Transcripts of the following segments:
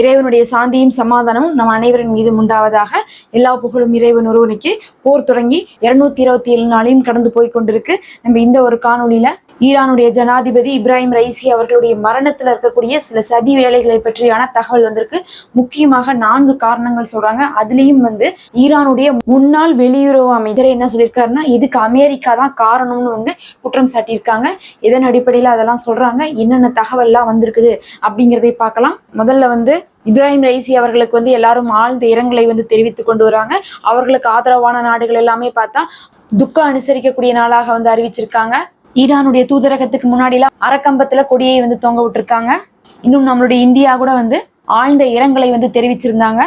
இறைவனுடைய சாந்தியும் சமாதானமும் நம் அனைவரின் மீது உண்டாவதாக எல்லா புகழும் இறைவன் ஒருவனுக்கு போர் தொடங்கி இருநூத்தி இருபத்தி ஏழு நாளையும் கடந்து போய் கொண்டிருக்கு. நம்ம இந்த ஒரு காணொலியில ஈரானுடைய ஜனாதிபதி இப்ராஹிம் ரைசி அவர்களுடைய மரணத்தில் இருக்கக்கூடிய சில சதி வேலைகளை பற்றியான தகவல் வந்திருக்கு. முக்கியமாக நான்கு காரணங்கள் சொல்றாங்க. அதுலேயும் வந்து ஈரானுடைய முன்னாள் வெளியுறவு அமைச்சர் என்ன சொல்லியிருக்காருன்னா இதுக்கு அமெரிக்கா தான் காரணம்னு வந்து குற்றம் சாட்டியிருக்காங்க. இதன் அடிப்படையில் அதெல்லாம் சொல்றாங்க? என்னென்ன தகவல்லாம் வந்திருக்குது அப்படிங்கிறதை பார்க்கலாம். முதல்ல வந்து இப்ராஹிம் ரைசி அவர்களுக்கு வந்து எல்லாரும் ஆழ்ந்த இரங்கலை வந்து தெரிவித்துக் கொண்டு வராங்க. அவர்களுக்கு ஆதரவான நாடுகள் எல்லாமே பார்த்தா துக்கம் அனுசரிக்கக்கூடிய நாளாக வந்து அறிவிச்சிருக்காங்க. ஈரானுடைய தூதரகத்துக்கு முன்னாடிலாம் அறக்கம்பத்துல கொடியை வந்து தொங்க விட்டுருக்காங்க. இன்னும் நம்மளுடைய இந்தியா கூட வந்து ஆழ்ந்த இரங்கலை வந்து தெரிவிச்சிருந்தாங்க.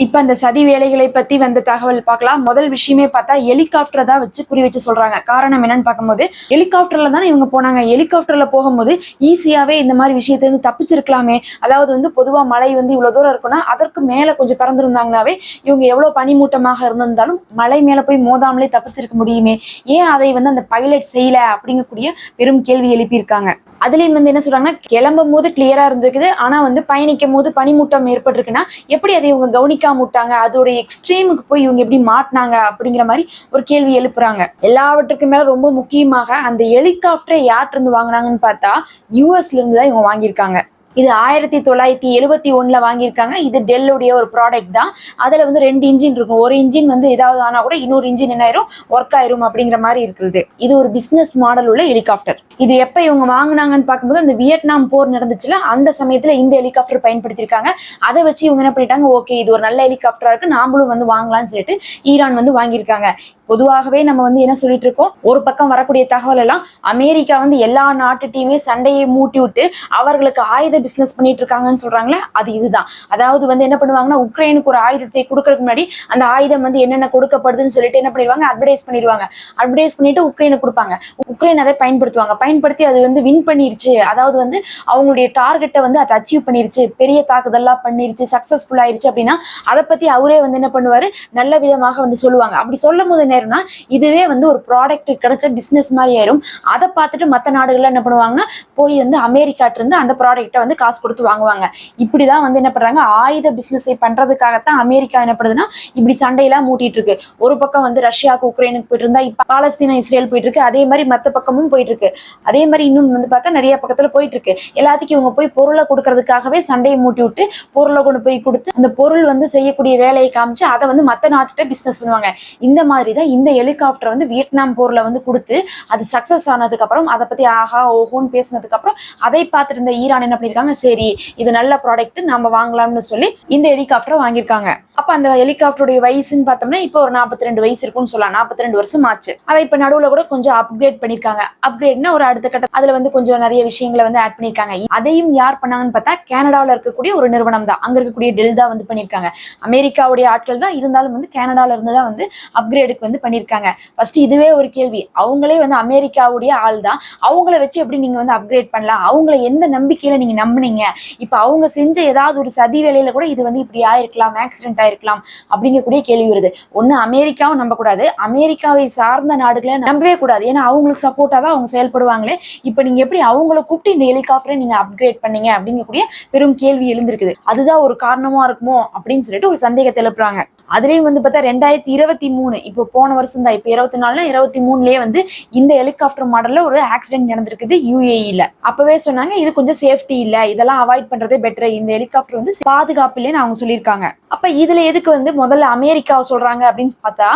இப்ப அந்த சதி வேலைகளை பத்தி வந்த தகவல் பார்க்கலாம். முதல் விஷயமே பார்த்தா ஹெலிகாப்டர் தான் வச்சு குறி வச்சு சொல்றாங்க. காரணம் என்னன்னு பார்க்கும்போது ஹெலிகாப்டர்ல தானே இவங்க போனாங்க. ஹெலிகாப்டர்ல போகும்போது ஈஸியாவே இந்த மாதிரி விஷயத்த இருந்து தப்பிச்சிருக்கலாமே. அதாவது வந்து பொதுவா மழை வந்து இவ்வளவு தூரம் இருக்குன்னா அதற்கு மேல கொஞ்சம் பறந்துருந்தாங்கனாவே இவங்க எவ்வளவு பனிமூட்டமாக இருந்திருந்தாலும் மலை மேல போய் மோதாமலே தப்பிச்சிருக்க முடியுமே. ஏன் அதை வந்து அந்த பைலட் செய்யல அப்படிங்கக்கூடிய பெரும் கேள்வி எழுப்பியிருக்காங்க. அதுலயும் வந்து என்ன சொல்றாங்கன்னா கிளம்பும் போது கிளியரா இருந்திருக்குது. ஆனா வந்து பயணிக்கும் போது பனிமூட்டம் ஏற்பட்டிருக்குன்னா எப்படி அதை இவங்க கவனிக்காம விட்டாங்க? அதோட எக்ஸ்ட்ரீமுக்கு போய் இவங்க எப்படி மாட்டினாங்க அப்படிங்கிற மாதிரி ஒரு கேள்வி எழுப்புறாங்க. எல்லாவற்றுக்கும் மேல ரொம்ப முக்கியமாக அந்த ஹெலிகாப்டரை யார்கிட்ட இருந்து வாங்குனாங்கன்னு பார்த்தா யூஎஸ்ல இருந்து தான் இவங்க வாங்கியிருக்காங்க. இது ஆயிரத்தி தொள்ளாயிரத்தி எழுபத்தி ஒண்ணுல வாங்கியிருக்காங்க. இது டெல்லுடைய ஒரு ப்ராடக்ட் தான். அதுல வந்து ரெண்டு இன்ஜின் இருக்கும். ஒரு இன்ஜின் வந்து ஏதாவது ஆனா கூட இன்னொரு இன்ஜின் என்ன ஆயிரும்? ஒர்க் ஆயிரும் அப்படிங்கிற மாதிரி இருக்குது. இது ஒரு பிசினஸ் மாடல் உள்ள ஹெலிகாப்டர் இது எப்ப இவங்க வாங்கினாங்கன்னு பார்க்கும்போது அந்த வியட்நாம் போர் நடந்துச்சுல அந்த சமயத்துல இந்த ஹெலிகாப்டர் பயன்படுத்தியிருக்காங்க. அதை வச்சு இவங்க என்ன பண்ணிட்டாங்க? ஓகே இது ஒரு நல்ல ஹெலிகாப்டரா இருக்கு. நாமளும் வந்து வாங்கலாம்னு சொல்லிட்டு ஈரான் வந்து வாங்கியிருக்காங்க. பொதுவாகவே நம்ம வந்து என்ன சொல்லிட்டு இருக்கோம்? ஒரு பக்கம் வரக்கூடிய தகவல் எல்லாம் அமெரிக்கா வந்து எல்லா நாட்டுட்டையுமே சண்டையை மூட்டி விட்டு அவர்களுக்கு ஆயுத பிசினஸ் பண்ணிட்டு இருக்காங்கன்னு சொல்றாங்களே அது இதுதான். அதாவது வந்து என்ன பண்ணுவாங்கன்னா உக்ரைனுக்கு ஒரு ஆயுதத்தை கொடுக்கறதுக்கு முன்னாடி அந்த ஆயுதம் வந்து என்னென்ன கொடுக்கப்படுதுன்னு சொல்லிட்டு என்ன பண்ணிடுவாங்க? அட்வர்டைஸ் பண்ணிடுவாங்க. அட்வர்டைஸ் பண்ணிட்டு உக்ரைனுக்கு கொடுப்பாங்க. உக்ரைன் அதை பயன்படுத்துவாங்க. பயன்படுத்தி அது வந்து வின் பண்ணிருச்சு. அதாவது வந்து அவங்களுடைய டார்கெட்டை வந்து அதை அச்சீவ் பண்ணிருச்சு. பெரிய தாக்குதல்லாம் பண்ணிருச்சு. சக்சஸ்ஃபுல் ஆயிருச்சு அப்படின்னா அதை பத்தி அவரே வந்து என்ன பண்ணுவாரு? நல்ல விதமாக வந்து சொல்லுவாங்க. அப்படி சொல்லும் போது ஆயிரும்னா இதுவே வந்து ஒரு ப்ராடக்ட் கிடைச்ச பிசினஸ் மாதிரி ஆயிரும். அதை பார்த்துட்டு மற்ற நாடுகள்ல என்ன பண்ணுவாங்கன்னா போய் வந்து அமெரிக்காட்ட இருந்து அந்த ப்ராடக்ட்டை வந்து காசு கொடுத்து வாங்குவாங்க. இப்படிதான் வந்து என்ன பண்றாங்க ஆயுத பிஸ்னஸை பண்றதுக்காகத்தான் அமெரிக்கா என்ன பண்ணுதுன்னா இப்படி சண்டையெல்லாம் மூட்டிட்டு இருக்கு. ஒரு பக்கம் வந்து ரஷ்யாவுக்கு உக்ரைனுக்கு போயிட்டு இருந்தா பாலஸ்தீனா இஸ்ரேல் போயிட்டு இருக்கு. அதே மாதிரி மத்த பக்கமும் போயிட்டு இருக்கு. அதே மாதிரி இன்னும் வந்து பார்த்தா நிறைய பக்கத்துல போயிட்டு இருக்கு. எல்லாத்துக்கும் இவங்க போய் பொருளை கொடுக்கறதுக்காகவே சண்டையை மூட்டி விட்டு பொருளை கொண்டு போய் கொடுத்து அந்த பொருள் வந்து செய்யக்கூடிய வேலையை காமிச்சு அதை வந்து மத்த நாட்டுகிட்ட பிஸ்னஸ் பண்ணுவாங்க. இந்த மாதிரி தான் இந்த ஹெலிகாப்டர் வந்து வியட்நாம் போர்ல வந்து கொடுத்து அது சக்சஸ் ஆனதுக்கு அப்புறம் அதை பத்தி ஆஹா ஓஹோன்னு பேசினதுக்கு அப்புறம் அதை பார்த்துட்டு இருந்த ஈரான் என்ன பண்ணியிருக்காங்க? சரி இது நல்ல ப்ராடக்ட் நம்ம வாங்கலாம்னு சொல்லி இந்த ஹெலிகாப்டரை வாங்கியிருக்காங்க. அப்ப அந்த ஹெலிகாப்டருடைய வயசுன்னு பார்த்தோம்னா இப்போ ஒரு நாற்பத்தி ரெண்டு வயசு இருக்கும்னு சொல்லலாம். நாற்பத்தி ரெண்டு வருஷம் ஆச்சு. அதை இப்ப நடுவுல கூட கொஞ்சம் அப்கிரேட் பண்ணிருக்காங்க அப்கிரேட்னா ஒரு அடுத்த கட்ட அதுல வந்து கொஞ்சம் நிறைய விஷயங்களை வந்து ஆட் பண்ணிருக்காங்க அதையும் யார் பண்ணாங்கன்னு பார்த்தா கனடாவில் இருக்கக்கூடிய ஒரு நிறுவனம் தான். அங்க இருக்கக்கூடிய டெல் தான் வந்து பண்ணிருக்காங்க அமெரிக்காவுடைய ஆட்கள் தான் இருந்தாலும் வந்து கனடால இருந்து தான் வந்து அப்கிரேடுக்கு வந்து பண்ணிருக்காங்க. ஃபர்ஸ்ட் இதுவே ஒரு கேள்வி. அவங்களே வந்து அமெரிக்காவுடைய ஆள் தான். அவங்கள வச்சு எப்படி நீங்க வந்து அப்கிரேட் பண்ணலாம்? அவங்கள எந்த நம்பிக்கையில நீங்க நம்புனீங்க? இப்ப அவங்க செஞ்ச ஏதாவது ஒரு சதி வேலையில கூட இது வந்து இப்படி ஆயிருக்கலாம் ஆக்சிடென்ட் ஆயிருக்கலாம் அப்படிங்கக்கூடிய கேள்வி வருது. ஒண்ணு அமெரிக்காவும் நம்பக்கூடாது. அமெரிக்காவை சார்ந்த நாடுகளை நம்பவே கூடாது. ஏன்னா அவங்களுக்கு சப்போர்ட்டா தான் அவங்க செயல்படுவாங்களே. இப்ப நீங்க எப்படி அவங்கள கூப்பிட்டு இந்த ஹெலிகாப்டரை நீங்க அப்கிரேட் பண்ணீங்க அப்படிங்கக்கூடிய பெரும் கேள்வி எழுந்திருக்குது. அதுதான் ஒரு காரணமா இருக்குமோ அப்படின்னு சொல்லிட்டு ஒரு சந்தேகத்தை எழுப்புறாங்க. அதுலயும் வந்து பார்த்தா ரெண்டாயிரத்தி இருபத்தி மூணு இப்போ போன வருஷம் தான். இப்போ இருபத்தி நாலுல இருபத்தி மூணுலயே வந்து இந்த ஹெலிகாப்டர் மாடல்ல ஒரு ஆக்சிடென்ட் நடந்திருக்குது யூஏஇல அப்பவே சொன்னாங்க இது கொஞ்சம் சேஃப்டி இல்ல. இதெல்லாம் அவாய்ட் பண்றதே பெட்டர் இந்த ஹெலிகாப்டர் வந்து பாதுகாப்பு இல்லைன்னு அவங்க சொல்லியிருக்காங்க. அப்ப இதுல எதுக்கு வந்து முதல்ல அமெரிக்காவை சொல்றாங்க அப்படின்னு பார்த்தா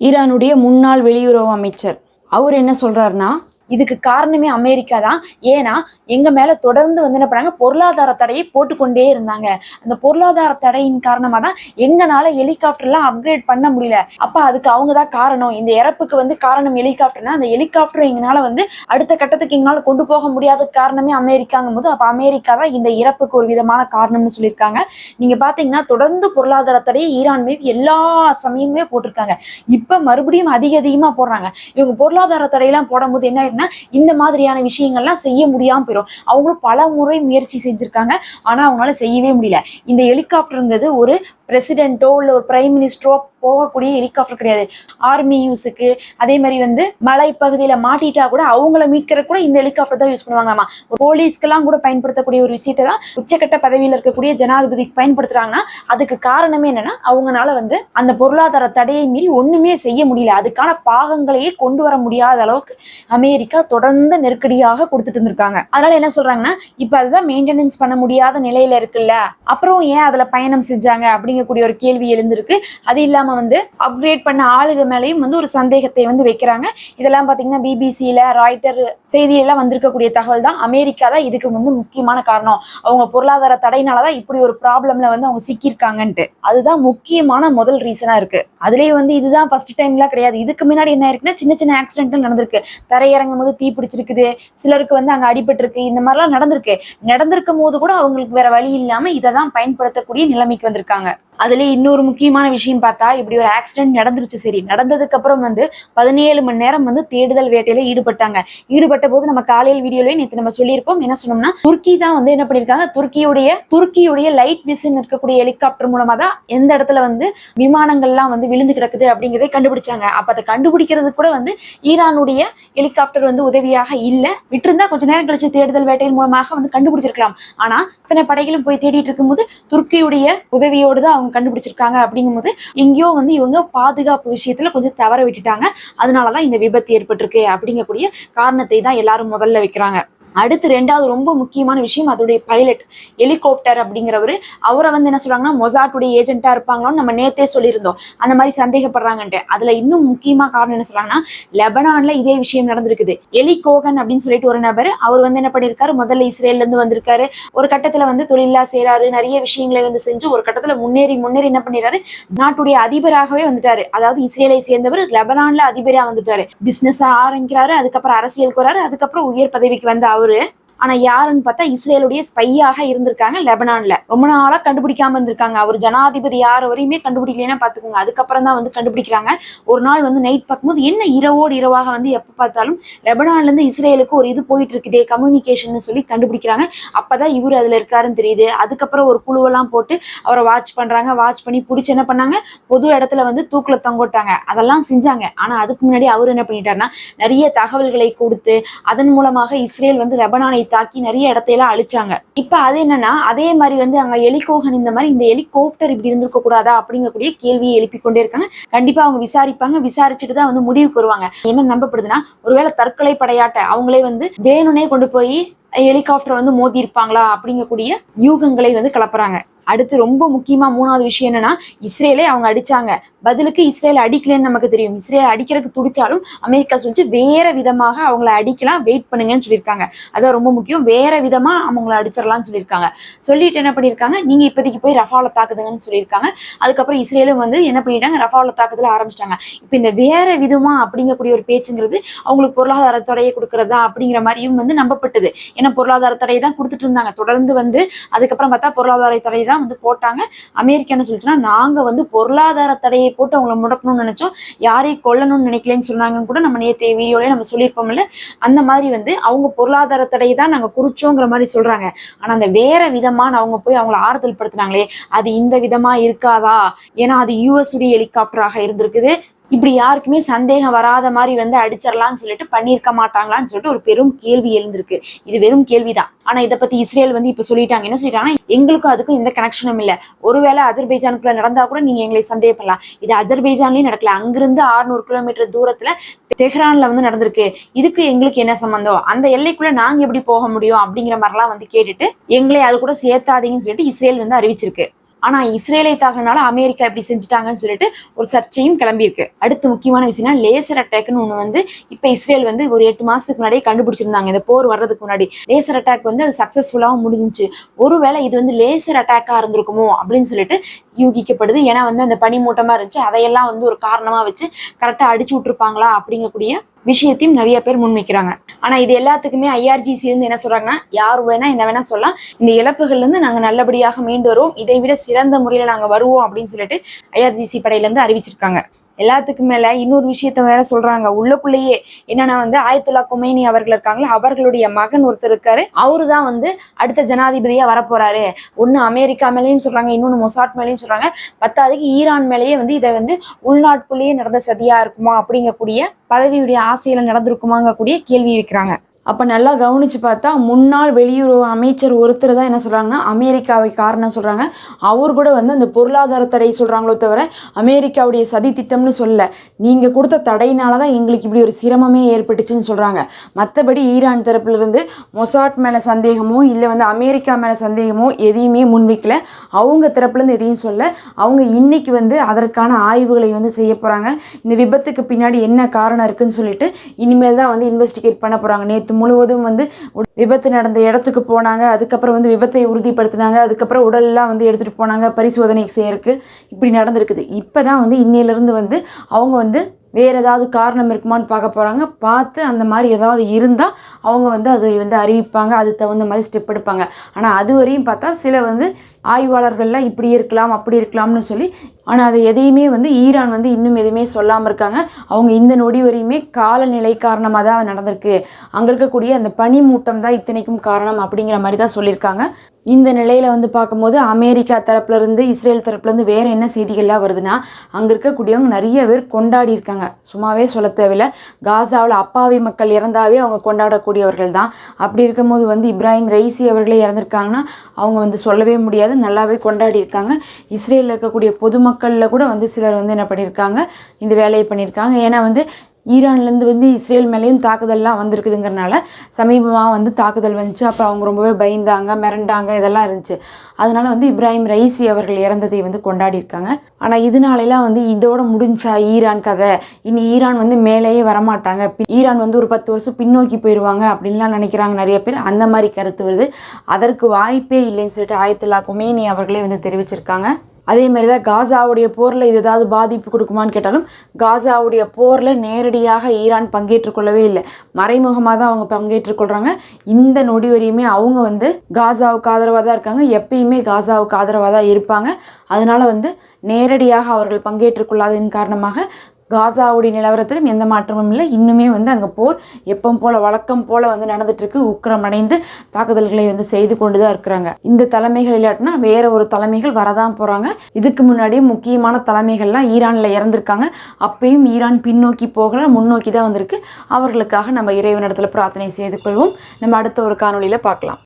ஈரானுடைய முன்னாள் வெளியுறவு அமைச்சர். அவர் என்ன சொல்றாருன்னா இதுக்கு காரணமே அமெரிக்கா தான். ஏன்னா எங்க மேல தொடர்ந்து வந்து என்ன பண்ணாங்க? பொருளாதார தடையை போட்டுக்கொண்டே இருந்தாங்க. அந்த பொருளாதார தடையின் காரணமா தான் எங்கனால ஹெலிகாப்டர்லாம் அப்கிரேட் பண்ண முடியல. அப்ப அதுக்கு அவங்க தான் காரணம். இந்த இறப்புக்கு வந்து காரணம் ஹெலிகாப்டர்னா அந்த ஹெலிகாப்டர் எங்கனால வந்து அடுத்த கட்டத்துக்கு எங்களால கொண்டு போக முடியாத காரணமே அமெரிக்காங்கும் போது அப்ப அமெரிக்கா தான் இந்த இறப்புக்கு ஒரு விதமான காரணம்னு சொல்லியிருக்காங்க. நீங்க பாத்தீங்கன்னா தொடர்ந்து பொருளாதார தடையை ஈரான் மீது எல்லா சமயமுமே போட்டிருக்காங்க. இப்ப மறுபடியும் அதிக அதிகமா போடுறாங்க. இவங்க பொருளாதார தடையெல்லாம் போடும்போது என்ன ஆயிருன்னா இந்த மாதிரியான விஷயங்கள்லாம் செய்ய முடியாம போயிடும் அவங்களும் பல முறை முயற்சி செஞ்சிருக்காங்க. ஆனா அவங்களால செய்யவே முடியல. இந்த ஹெலிகாப்டருங்கிறது ஒரு பிரசிடென்ட்டோ இல்ல ஒரு பிரைம் மினிஸ்டரோ போகக்கூடிய ஹெலிகாப்டர் கிடையாது. ஆர்மி யூஸுக்கு அதே மாதிரி வந்து மலை பகுதியில மாட்டிட்டா கூட அவங்கள மீட்கிற கூட இந்த ஹெலிகாப்டர் தான் யூஸ் பண்ணுவாங்களாமா? போலீஸ்க்கெல்லாம் கூட பயன்படுத்தக்கூடிய ஒரு விஷயத்தை தான் உச்சக்கட்ட பதவியில் இருக்கக்கூடிய ஜனாதிபதிக்கு பயன்படுத்துறாங்கன்னா அதுக்கு காரணமே என்னன்னா அவங்கனால வந்து அந்த பொருளாதார தடையை மீறி ஒண்ணுமே செய்ய முடியல. அதுக்கான பாகங்களையே கொண்டு வர முடியாத அளவுக்கு அமெரிக்கா தொடர்ந்து நெருக்கடியாக கொடுத்துட்டு இருந்திருக்காங்க. அதனால என்ன சொல்றாங்கன்னா இப்ப அதுதான் மெயின்டெனன்ஸ் பண்ண முடியாத நிலையில இருக்குல்ல அப்புறம் ஏன் அதுல பயணம் செஞ்சாங்க அப்படிங்கக்கூடிய ஒரு கேள்வி எழுந்திருக்கு. அது இல்லாம வந்து அப்கிரேட் பண்ண ஆளுக மேலேயும் வந்து ஒரு சந்தேகத்தை வந்து வைக்கிறாங்க. இதெல்லாம் பார்த்தீங்கன்னா பிபிசியில் ராய்டர் செய்தியெல்லாம் வந்திருக்கக்கூடிய தகவல் தான். அமெரிக்கா தான் இதுக்கு வந்து முக்கியமான காரணம். அவங்க பொருளாதார தடையினாலதான் இப்படி ஒரு ப்ராப்ளம்ல வந்து அவங்க சிக்கியிருக்காங்கன்ட்டு. அதுதான் முக்கியமான முதல் ரீசனாக இருக்கு. அதுலேயும் வந்து இதுதான் ஃபர்ஸ்ட் டைம்லாம் கிடையாது. இதுக்கு முன்னாடி என்ன இருக்குன்னா சின்ன சின்ன ஆக்சிடென்ட்டும் நடந்திருக்கு. தரையிறங்கும் போது தீ பிடிச்சிருக்குது. சிலருக்கு வந்து அங்கே அடிபட்டிருக்கு. இந்த மாதிரிலாம் நடந்திருக்கு. நடந்திருக்கும் போது கூட அவங்களுக்கு வேற வழி இல்லாமல் இதை தான் பயன்படுத்தக்கூடிய நிலைமைக்கு வந்திருக்காங்க. அதுல இன்னொரு முக்கியமான விஷயம் பார்த்தா இப்படி ஒரு ஆக்சிடென்ட் நடந்துருச்சு. சரி நடந்ததுக்கு அப்புறம் வந்து பதினேழு மணி நேரம் வந்து தேடுதல் வேட்டையில ஈடுபட்டாங்க. ஈடுபட்ட போது நம்ம காலையில் வீடியோலயே நேற்று நம்ம சொல்லியிருப்போம். என்ன சொன்னோம்னா துருக்கி தான் வந்து என்ன பண்ணிருக்காங்க? துருக்கியுடைய துருக்கியுடைய லைட் மிஷின் இருக்கக்கூடிய ஹெலிகாப்டர் மூலமா தான் எந்த இடத்துல வந்து விமானங்கள்லாம் வந்து விழுந்து கிடக்குது அப்படிங்கிறதை கண்டுபிடிச்சாங்க. அப்ப அதை கண்டுபிடிக்கிறது கூட வந்து ஈரானுடைய ஹெலிகாப்டர் வந்து உதவியாக இல்லை. விட்டிருந்தா கொஞ்ச நேரம் கழிச்சு தேடுதல் வேட்டையின் மூலமாக வந்து கண்டுபிடிச்சிருக்கலாம். ஆனா இத்தனை படைகளும் போய் தேடிட்டு இருக்கும்போது துருக்கியுடைய உதவியோடு தான் அவங்க கண்டுபிடிச்சிருக்காங்க அப்படிங்கும்போது எங்கேயோ வந்து இவங்க பாதுகாப்பு விஷயத்துல கொஞ்சம் தவற விட்டுட்டாங்க. அதனாலதான் இந்த விபத்து ஏற்பட்டிருக்கு அப்படிங்கக்கூடிய காரணத்தை தான் எல்லாரும் முதல்ல வைக்கிறாங்க. அடுத்து ரெண்டாவது ரொம்ப முக்கியமான விஷயம் அதோடைய பைலட் ஹெலிகாப்டர் அப்படிங்கிறவரு. அவரை வந்து என்ன சொல்றாங்கன்னா மொசாட்டுடைய ஏஜென்ட்டா இருப்பாங்களோன்னு நம்ம நேத்தே சொல்லியிருந்தோம். அந்த மாதிரி சந்தேகப்படுறாங்கன்ட்டு. அதுல இன்னும் முக்கியமா காரணம் என்ன சொல்றாங்கன்னா லெபனான்ல இதே விஷயம் நடந்திருக்குது. எலி கோகன் அப்படின்னு சொல்லிட்டு ஒரு நபர் அவர் வந்து என்ன பண்ணிருக்காரு முதல்ல இஸ்ரேல்ல இருந்து வந்திருக்காரு. ஒரு கட்டத்துல வந்து தொழிலா செய்யறாரு நிறைய விஷயங்களை வந்து செஞ்சு ஒரு கட்டத்துல முன்னேறி முன்னேறி என்ன பண்ணிடுறாரு நாட்டுடைய அதிபராகவே வந்துட்டாரு. அதாவது இஸ்ரேலை சேர்ந்தவர் லெபனான்ல அதிபரா வந்துட்டாரு. பிசினஸ் ஆரம்பிக்கிறாரு அதுக்கப்புறம் அரசியலுக்கு வராரு அதுக்கப்புறம் உயர் பதவிக்கு வந்த அவர். doğru ஆனா யாருன்னு பார்த்தா இஸ்ரேலுடைய ஸ்பையாக இருந்திருக்காங்க லெபனான்ல. ரொம்ப நாளா கண்டுபிடிக்காம இருந்திருக்காங்க. அவர் ஜனாதிபதி யார் வரையுமே கண்டுபிடிக்கலன்னா பாத்துக்கோங்க அதுக்கப்புறம் தான் வந்து கண்டுபிடிக்கிறாங்க. ஒரு நாள் வந்து நைட் பார்க்கும்போது என்ன இரவோடு இரவாக வந்து எப்ப பார்த்தாலும் லெபனான்ல இருந்து இஸ்ரேலுக்கு ஒரு இது போயிட்டு இருக்குதே கம்யூனிகேஷன் சொல்லி கண்டுபிடிக்கிறாங்க. அப்பதான் இவர் அதுல இருக்காருன்னு தெரியுது. அதுக்கப்புறம் ஒரு குழுவெல்லாம் போட்டு அவரை வாட்ச் பண்றாங்க. வாட்ச் பண்ணி பிடிச்சி என்ன பண்ணாங்க? பொது இடத்துல வந்து தூக்குல தொங்கோட்டாங்க அதெல்லாம் செஞ்சாங்க. ஆனா அதுக்கு முன்னாடி அவர் என்ன பண்ணிட்டாருன்னா நிறைய தகவல்களை கொடுத்து அதன் மூலமாக இஸ்ரேல் வந்து லெபனானை தாக்கி நிறைய இடத்தையெல்லாம் அழிச்சாங்க. இப்ப அது என்னன்னா அதே மாதிரி வந்து அங்க எலிகோகன் இந்த மாதிரி இந்த எலிகோப்டர் இப்படி இருந்திருக்க கூடாதா அப்படிங்கக்கூடிய கேள்வியை எழுப்பி கொண்டே இருக்காங்க. கண்டிப்பா அவங்க விசாரிப்பாங்க. விசாரிச்சுட்டு தான் வந்து முடிவுக்கு வருவாங்க. என்ன நம்பப்படுதுன்னா ஒருவேளை தற்கொலை படையாட்ட அவங்களே வந்து வேணும்னே கொண்டு போய் ஹெலிகாப்டர் வந்து மோதி இருப்பாங்களா அப்படிங்கக்கூடிய யூகங்களை வந்து கிளப்புறாங்க. அடுத்து ரொம்ப முக்கியமா மூணாவது விஷயம் என்னன்னா இஸ்ரேலே அவங்க அடிச்சாங்க. பதிலுக்கு இஸ்ரேல் அடிக்கலன்னு நமக்கு தெரியும். இஸ்ரேல் அடிக்கிறதுக்கு துடிச்சாலும் அமெரிக்கா சொல்லிச்சு வேற விதமாக அவங்கள அடிக்கலாம் வெயிட் பண்ணுங்கன்னு சொல்லியிருக்காங்க. அதான் ரொம்ப முக்கியம். வேற விதமா அவங்கள அடிச்சிடலாம்னு சொல்லியிருக்காங்க. சொல்லிட்டு என்ன பண்ணியிருக்காங்க? நீங்க இப்போதைக்கு போய் ரஃபால தாக்குதுங்கன்னு சொல்லியிருக்காங்க. அதுக்கப்புறம் இஸ்ரேலும் வந்து என்ன பண்ணிட்டாங்க? ரஃபால தாக்குதல ஆரம்பிச்சிட்டாங்க. இப்போ இந்த வேற விதமா அப்படிங்கக்கூடிய ஒரு பேச்சுங்கிறது அவங்களுக்கு பொருளாதார தடையை கொடுக்கறதா அப்படிங்கிற மாதிரியும் வந்து நம்பப்பட்டது. ஏன்னா பொருளாதார தடையை தான் கொடுத்துட்டு இருந்தாங்க. தொடர்ந்து வந்து அதுக்கப்புறம் பார்த்தா பொருளாதார தடை தான் வந்து போட்டாங்க. அமெரிக்கான்னு சொல்லிச்சுன்னா நாங்க வந்து பொருளாதார தடையை போட்டு அவங்கள முடக்கணும்னு நினைச்சோம். யாரையும் கொல்லணும்னு நினைக்கலன்னு சொன்னாங்கன்னு கூட நம்ம நேற்று வீடியோலயே நம்ம சொல்லியிருப்போம்ல. அந்த மாதிரி வந்து அவங்க பொருளாதார தடையை தான் நாங்க குறிச்சோங்கிற மாதிரி சொல்றாங்க. ஆனா அந்த வேற விதமான அவங்க போய் அவங்கள ஆறுதல் படுத்துனாங்களே அது இந்த விதமா இருக்காதா? ஏன்னா அது யூஎஸ் உடைய ஹெலிகாப்டராக இருந்திருக்குது. இப்படி யாருக்குமே சந்தேகம் வராத மாதிரி வந்து அடிச்சிடலாம்னு சொல்லிட்டு பண்ணியிருக்க மாட்டாங்களான்னு சொல்லிட்டு ஒரு பெரும் கேள்வி எழுந்திருக்கு. இது வெறும் கேள்விதான். ஆனா இதை பத்தி இஸ்ரேல் வந்து இப்ப சொல்லிட்டாங்க. என்ன சொல்லிட்டாங்கன்னா எங்களுக்கும் அதுக்கும் எந்த கனெக்ஷனும் இல்ல. ஒருவேளை அஜர்பைஜானுக்குள்ள நடந்தா கூட நீங்க எங்களை சந்தேகப்படலாம். இது அஜர்பைஜான்லயும் நடக்கல. அங்கிருந்து 600 கிலோமீட்டர் தூரத்துல தெஹ்ரான்ல வந்து நடந்திருக்கு. இதுக்கு எங்களுக்கு என்ன சம்பந்தம்? அந்த எல்லைக்குள்ள நாங்க எப்படி போக முடியும் அப்படிங்கிற மாதிரிலாம் வந்து கேட்டுட்டு எங்களை அது கூட சேர்த்தாதீங்கன்னு சொல்லிட்டு இஸ்ரேல் வந்து அறிவிச்சிருக்கு. ஆனா இஸ்ரேலை தாக்கினால அமெரிக்கா இப்படி செஞ்சுட்டாங்கன்னு சொல்லிட்டு ஒரு சர்ச்சையும் கிளம்பியிருக்கு. அடுத்து முக்கியமான விஷயம்னா லேசர் அட்டாக்னு ஒண்ணு வந்து இப்ப இஸ்ரேல் வந்து ஒரு எட்டு மாசத்துக்கு முன்னாடியே கண்டுபிடிச்சிருந்தாங்க. இந்த போர் வர்றதுக்கு முன்னாடி. லேசர் அட்டாக் வந்து அது சக்சஸ்ஃபுல்லாகவும் முடிஞ்சிச்சு. ஒருவேளை இது வந்து லேசர் அட்டாக்காக இருந்திருக்குமோ அப்படின்னு சொல்லிட்டு யூகிக்கப்படுது. ஏன்னா வந்து அந்த பனிமூட்டமா இருந்துச்சு. அதையெல்லாம் வந்து ஒரு காரணமா வச்சு கரெக்டாக அடிச்சு விட்டுருப்பாங்களா அப்படிங்கக்கூடிய விஷயத்தையும் நிறைய பேர் முன்வைக்கிறாங்க. ஆனா இது எல்லாத்துக்குமே ஐஆர்ஜிசி இருந்து என்ன சொல்றாங்கன்னா யார் வேணா என்ன வேணா சொல்லலாம். இந்த இழப்புகள்ல இருந்து நாங்க நல்லபடியாக மீண்டு வருவோம். இதை விட சிறந்த முறையில நாங்க வருவோம் அப்படின்னு சொல்லிட்டு ஐஆர்ஜிசி படையில இருந்து அறிவிச்சிருக்காங்க. எல்லாத்துக்கும் மேல இன்னொரு விஷயத்த வேற சொல்றாங்க. உள்ளுக்குள்ளேயே என்னன்னா வந்து ஆயத்துல்லா குமேனி அவர்கள் இருக்காங்களா அவர்களுடைய மகன் ஒருத்தர் இருக்காரு. அவரு தான் வந்து அடுத்த ஜனாதிபதியா வரப்போறாரு. ஒன்னு அமெரிக்கா மேலேயும் சொல்றாங்க இன்னொன்னு மொசாட் மேலேயும் சொல்றாங்க. பத்தாவதுக்கு ஈரான் மேலேயே வந்து இதை வந்து உள்நாட்டுக்குள்ளேயே நடந்த சதியா இருக்குமா அப்படிங்கக்கூடிய பதவியுடைய ஆசையில நடந்திருக்குமாங்கக்கூடிய கேள்வி வைக்கிறாங்க. அப்போ நல்லா கவனிச்சு பார்த்தா முன்னாள் வெளியுறவு அமைச்சர் ஒருத்தர் தான் என்ன சொல்கிறாங்கன்னா அமெரிக்காவை காரணம் சொல்கிறாங்க அவர் கூட வந்து அந்த பொருளாதார தடை சொல்கிறாங்களோ தவிர அமெரிக்காவுடைய சதி திட்டம்னு சொல்ல நீங்கள் கொடுத்த தடையினால தான் எங்களுக்கு இப்படி ஒரு சிரமமே ஏற்பட்டுச்சுன்னு சொல்கிறாங்க மற்றபடி ஈரான் தரப்புலேருந்து மொசாட் மேலே சந்தேகமோ இல்லை வந்து அமெரிக்கா மேலே சந்தேகமோ எதையுமே முன்வைக்கல. அவங்க தரப்புலேருந்து எதையும் சொல்ல அவங்க இன்றைக்கி வந்து அதற்கான ஆய்வுகளை வந்து செய்ய போகிறாங்க இந்த விபத்துக்கு பின்னாடி என்ன காரணம் இருக்குதுன்னு சொல்லிட்டு இனிமேல் தான் வந்து இன்வெஸ்டிகேட் பண்ண போகிறாங்க நேற்று முழுவதும் வந்து விபத்து நடந்த இடத்துக்கு போனாங்க. அதுக்கப்புறம் வந்து விபத்தை உறுதிப்படுத்தினாங்க. அதுக்கப்புறம் உடல்லாம் வந்து எடுத்துகிட்டு போனாங்க. பரிசோதனை செய்யறதுக்கு இப்படி நடந்திருக்குது. இப்போ தான் வந்து இன்னையிலேருந்து வந்து அவங்க வந்து வேறு ஏதாவது காரணம் இருக்குமான்னு பார்க்க போகிறாங்க பார்த்து அந்த மாதிரி ஏதாவது இருந்தால் அவங்க வந்து அதை வந்து அறிவிப்பாங்க. அது தகுந்த மாதிரி ஸ்டெப் எடுப்பாங்க. ஆனால் அது வரையும் பார்த்தா சில வந்து ஆய்வாளர்கள்லாம் இப்படி இருக்கலாம் அப்படி இருக்கலாம்னு சொல்லி ஆனால் அதை எதையுமே வந்து ஈரான் வந்து இன்னும் எதுவுமே சொல்லாமல் இருக்காங்க. அவங்க இந்த நொடி வரையுமே காலநிலை காரணமாக தான் நடந்திருக்கு. அங்கே இருக்கக்கூடிய அந்த பனிமூட்டம் தான் இத்தனைக்கும் காரணம் அப்படிங்கிற மாதிரி தான் சொல்லியிருக்காங்க. இந்த நிலையில் வந்து பார்க்கும்போது அமெரிக்கா தரப்புலேருந்து இஸ்ரேல் தரப்புலேருந்து வேறு என்ன செய்திகள்லாம் வருதுன்னா அங்கே இருக்கக்கூடியவங்க நிறைய பேர் கொண்டாடி இருக்காங்க. சும்மாவே சொல்ல தேவையில்ல. காசாவில் அப்பாவி மக்கள் இறந்தாவே அவங்க கொண்டாடக்கூடியவர்கள் தான் அப்படி இருக்கும்போது வந்து இப்ராஹிம் ரைசி அவர்களே இறந்துருக்காங்கன்னா அவங்க வந்து சொல்லவே முடியாது. நல்லாவே கொண்டாடி இருக்காங்க இஸ்ரேலில் இருக்கக்கூடிய பொதுமக்களில் கூட வந்து சிலர் வந்து என்ன பண்ணியிருக்காங்க? இந்த வேலையை பண்ணியிருக்காங்க. ஏன்னா வந்து ஈரான்லேருந்து வந்து இஸ்ரேல் மேலேயும் தாக்குதல்லாம் வந்திருக்குதுங்கிறனால சமீபமாக வந்து தாக்குதல் வந்துச்சு. அப்போ அவங்க ரொம்பவே பயந்தாங்க மிரண்டாங்க இதெல்லாம் இருந்துச்சு. அதனால வந்து இப்ராஹிம் ரைசி அவர்கள் இறந்ததை வந்து கொண்டாடி இருக்காங்க ஆனால் இதனாலலாம் வந்து இதோட முடிஞ்சா ஈரான் கதை. இனி ஈரான் வந்து மேலேயே வரமாட்டாங்க. ஈரான் வந்து ஒரு பத்து வருஷம் பின்னோக்கி போயிடுவாங்க அப்படின்லாம் நினைக்கிறாங்க நிறைய பேர். அந்த மாதிரி கருத்து வருது. அதற்கு வாய்ப்பே இல்லைன்னு சொல்லிட்டு ஆயத்துல்லா குமேனி அவர்களே வந்து தெரிவிச்சிருக்காங்க. அதே மாதிரி தான் காசாவுடைய போரில் இது ஏதாவது பாதிப்பு கொடுக்குமான்னு கேட்டாலும் காசாவுடைய போரில் நேரடியாக ஈரான் பங்கேற்றுக்கொள்ளவே இல்லை. மறைமுகமாக தான் அவங்க பங்கேற்றுக்கொள்கிறாங்க இந்த நொடி வரையுமே அவங்க வந்து காசாவுக்கு ஆதரவாக தான் இருக்காங்க. எப்பயுமே காசாவுக்கு ஆதரவாக தான் இருப்பாங்க. அதனால் வந்து நேரடியாக அவர்கள் பங்கேற்றுக்கொள்ளாததின் காரணமாக காசாவுடைய நிலவரத்திலும் எந்த மாற்றமும் இல்லை. இன்னுமே வந்து அங்கே போர் எப்பவும் போல வழக்கம் போல வந்து நடந்துட்டு இருக்கு உக்கிரமடைந்து தாக்குதல்களை வந்து செய்து கொண்டு தான் இருக்கிறாங்க. இந்த தலைமைகள் இல்லாட்டினா வேற ஒரு தலைமைகள் வரதான் போறாங்க. இதுக்கு முன்னாடி முக்கியமான தலைமைகள்லாம் ஈரானில் இறந்துருக்காங்க. அப்பயும் ஈரான் பின்னோக்கி போகல முன்னோக்கி தான் வந்திருக்கு. அவர்களுக்காக நம்ம இறைவனிடத்தில் பிரார்த்தனை செய்து கொள்வோம். நம்ம அடுத்த ஒரு காணொலியில் பார்க்கலாம்.